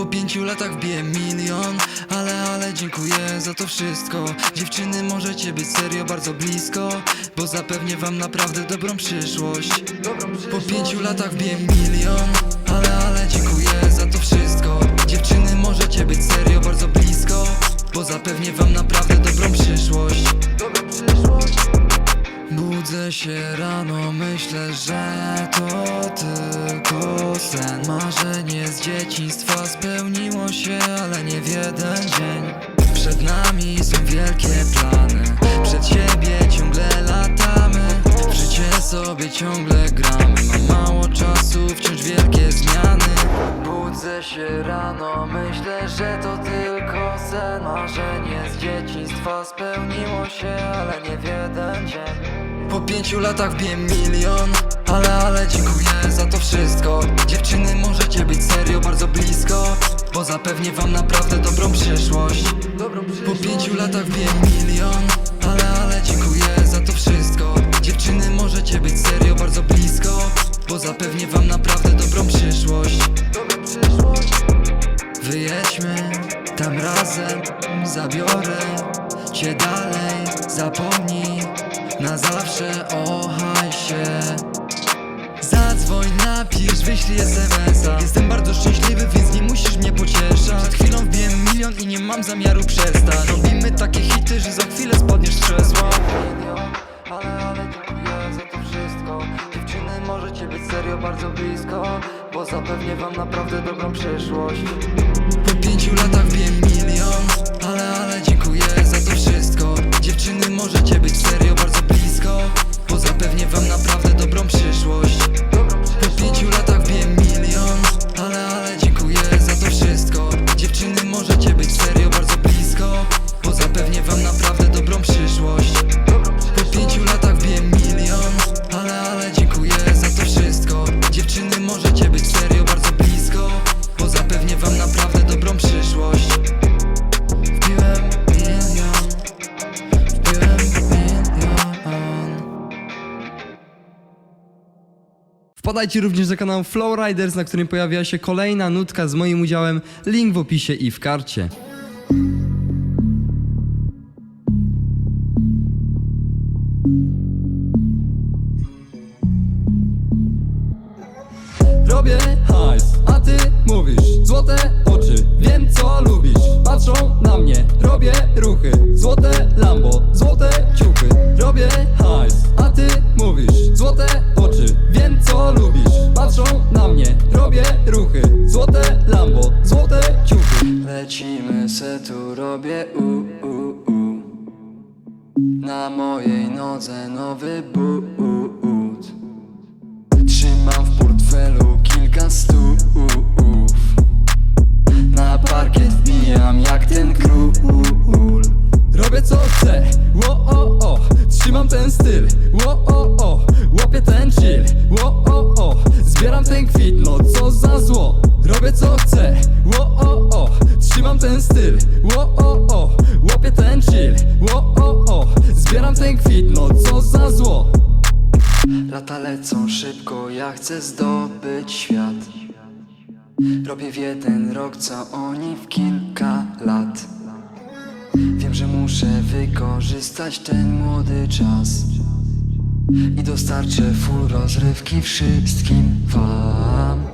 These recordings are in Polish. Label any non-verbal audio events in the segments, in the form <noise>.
Po pięciu latach wbiję milion. Ale, ale dziękuję za to wszystko. Dziewczyny możecie być serio bardzo blisko Bo zapewnię wam naprawdę dobrą przyszłość. Po pięciu latach wbiję milion. Ale, ale dziękuję za to wszystko. Dziewczyny możecie być serio bardzo blisko Bo zapewnię wam naprawdę dobrą przyszłość Budzę się rano, myślę, że to tylko sen. Marzenie z dzieciństwa spełniło się, ale nie w jeden dzień. Przed nami są wielkie plany Przed siebie ciągle latamy W życie sobie ciągle gramy Budzę się rano, myślę, że to tylko sen. Marzenie z dzieciństwa spełniło się, ale nie w jeden dzień. Po pięciu latach wbiłem milion Ale, ale dziękuję za to wszystko. Dziewczyny możecie być serio bardzo blisko Bo zapewnię wam naprawdę dobrą przyszłość. Po pięciu latach wbiłem milion Ale, ale dziękuję za to wszystko. Dziewczyny możecie być serio bardzo blisko Bo zapewnię wam naprawdę dobrą przyszłość Wyjedźmy tam razem Zabiorę cię dalej Zapomnij na zawsze o hajsie Zadzwoń, napisz, wyślij smsa Jestem bardzo szczęśliwy, więc nie musisz mnie pocieszać. Przed chwilą wbiłem milion i nie mam zamiaru przestać. Robimy takie hity, że za chwilę spadniesz z krzesła. Ale, ale dziękuję za to wszystko. Dziewczyny możecie być serio bardzo blisko Bo zapewnię wam naprawdę dobrą przyszłość. Po pięciu latach wbiłem milion Ale, ale dziękuję za to wszystko. Dziewczyny możecie być serio bardzo blisko Bo zapewnię wam naprawdę dobrą przyszłość Wpadajcie również na kanał Flowriders, na którym pojawia się kolejna nutka z moim udziałem. Link w opisie i w karcie. Robię hajs, a ty mówisz Złote oczy, wiem co lubisz Patrzą na mnie, robię ruchy Złote Lambo, złote ciuchy Robię hajs, a ty mówisz Złote oczy, wiem co lubisz. Patrzą na mnie, robię ruchy. Złote Lambo, złote ciuchy. Lecimy se tu robię u, u, u. Na mojej nodze nowy but. Trzymam w portfelu kilka stów. Na parkiet wbijam jak ten król. Robię co chcę, ło o o. Trzymam ten styl, ło o o Łapię ten chill, ło o o Zbieram ten kwit, no co za zło. Robię co chcę, ło o o Trzymam ten styl, ło o o Łapię ten chill, ło o o Zbieram ten kwit, no co za zło. Lata lecą szybko, ja chcę zdobyć świat. Robię w jeden rok, co oni w kilka lat. Wiem, że muszę wykorzystać ten młody czas I dostarczę full rozrywki wszystkim wam.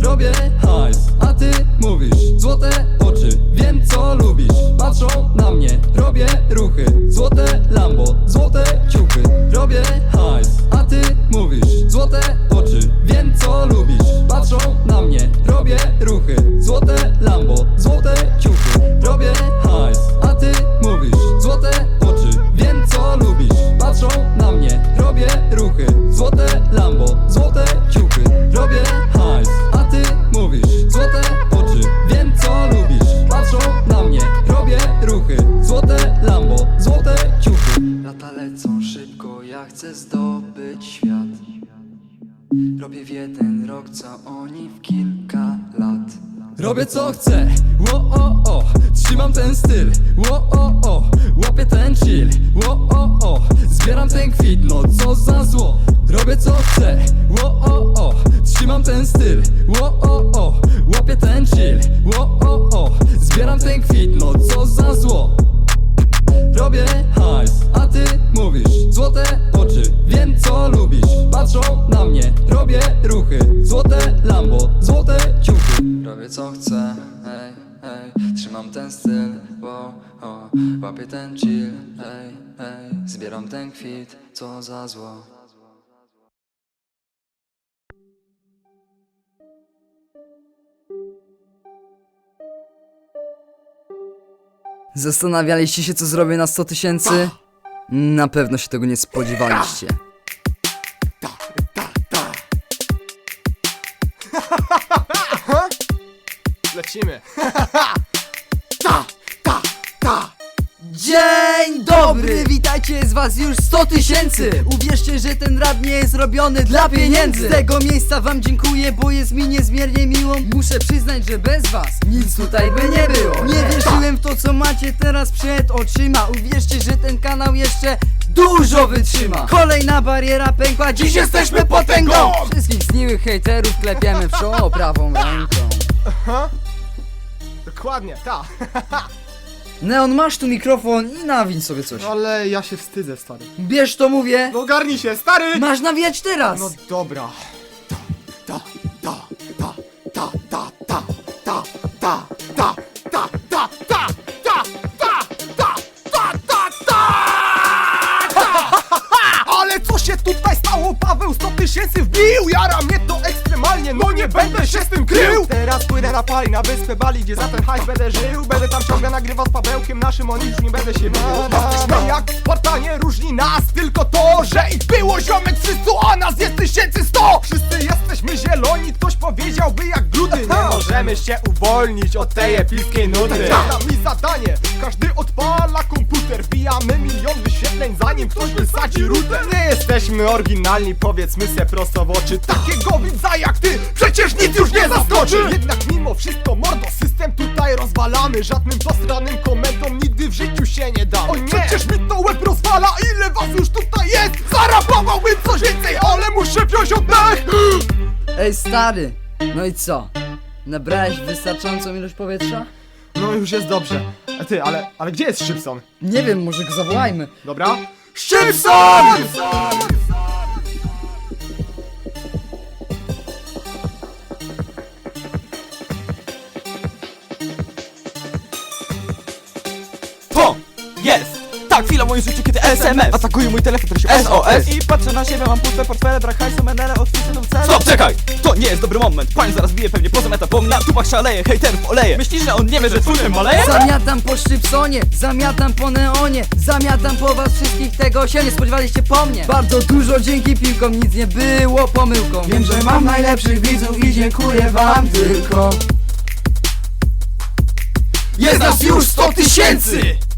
Robię hajs, a ty mówisz Złote oczy, wiem co lubisz. Patrzą na mnie, robię ruchy Złote Lambo, złote ciuchy. Robię hajs, a ty mówisz Złote oczy, wiem co lubisz. Patrzą na mnie, robię ruchy Złote Lambo, złote ciuchy. Robię hajs, a ty mówisz Złote oczy, wiem co lubisz. Patrzą na mnie, robię ruchy. Złote Lambo, złote ciuchy. Robię hajs, a ty mówisz Złote oczy, wiem co lubisz. Patrzą na mnie, robię ruchy. Złote Lambo, złote ciuchy. Lata lecą szybko, ja chcę zdobyć świat. Robię w jeden rok, co oni w kilka lat. Robię co chcę, ło o o. Trzymam ten styl, ło o o Łapię ten chill, ło o o. Zbieram ten kwit, no co za zło. Robię co chcę, ło o o. Trzymam ten styl, ło o o. Łapię ten chill, zbieram ten kwit, no co za zło. Robię hajs, a ty mówisz Złote oczy, wiem co lubisz. Patrzą na mnie, robię ruchy. Złote Lambo, złote ciuchy. Robię co chcę, ej, ej Trzymam ten styl, bo o, Łapię ten chill, ej, ej Zbieram ten kwit, co za zło Zastanawialiście się, co zrobię na 100 tysięcy? Na pewno się tego nie spodziewaliście. Lecimy. <laughs> Dzień dobry! Witajcie z was już 100 tysięcy! Uwierzcie, że ten rap nie jest robiony dla pieniędzy! Z tego miejsca wam dziękuję, bo jest mi niezmiernie miło Muszę przyznać, że bez was nic tutaj by nie było Nie wierzyłem w to, co macie teraz przed oczyma Uwierzcie, że ten kanał jeszcze dużo wytrzyma Kolejna bariera pękła, dziś jesteśmy potęgą! Wszystkich zniłych hejterów klepiemy w czoło prawą ręką Dokładnie, ta. Neon, masz tu mikrofon i nawiń sobie coś Ale ja się wstydzę, stary. Bierz to mówię No ogarnij się, stary! Masz nawijać teraz! No dobra. Ta, ta, ta, ta, ta, ta, ta, ta, ta, ta, ta, ta, ta, ta, ta, ta, ta, ta, ta, Ale co się tutaj stało? Paweł 100 tysięcy wbił! Jara mnie to ekstremalnie, no nie będę się z tym krył! Teraz płynę na pali, na wyspę Bali, gdzie za ten hajs będę żył. Będę tam ciągle nagrywał z Pawełkiem naszym, o nic nie będę się bił jak Spartanie, różni nas tylko to, że ich było ziomek 300, a nas jest 1100 Wszyscy jesteśmy zieloni, ktoś powiedziałby jak grudy. Nie możemy się uwolnić od tej epickiej nudy Dam mi zadanie, każdy odpala komputer. Wbijamy milion wyświetleń zanim ktoś wysadzi router. Nie jesteśmy oryginalni, powiedzmy se prosto w oczy. Takiego widza jak ty, przecież nic już nie zaskoczy. Jednak mimo wszystko mordo, system tutaj rozwalamy. Żadnym posranym komentom nigdy w życiu się nie damy O nie, przecież mi to łeb rozwala, ile was już tutaj jest? Zarapowałbym coś więcej, ale muszę wziąć oddech. Ej stary, no i co? Nabrałeś wystarczającą ilość powietrza? No już jest dobrze. A Ty, ale, ale gdzie jest Szybson? Nie wiem, może go zawołajmy. Dobra? Şipson! Şipson! Jest ta chwila w moim życiu, kiedy SMS Atakuje mój telefon, który się SOS I patrzę na siebie, mam puste portfele, brak hajsu, menele, tą cel Stop, czekaj! To nie jest dobry moment. Pan zaraz bije pewnie poza etapą Na tubach szaleje, hejterów oleje. Myślisz, że on nie wie, że twój maleje? Zamiatam po Szybsonie, zamiatam po Neonie Zamiatam po was wszystkich, tego się nie spodziewaliście po mnie. Bardzo dużo dzięki piłkom, nic nie było pomyłką. Wiem, że mam najlepszych widzów i dziękuję wam tylko. Jest nas już 100 tysięcy!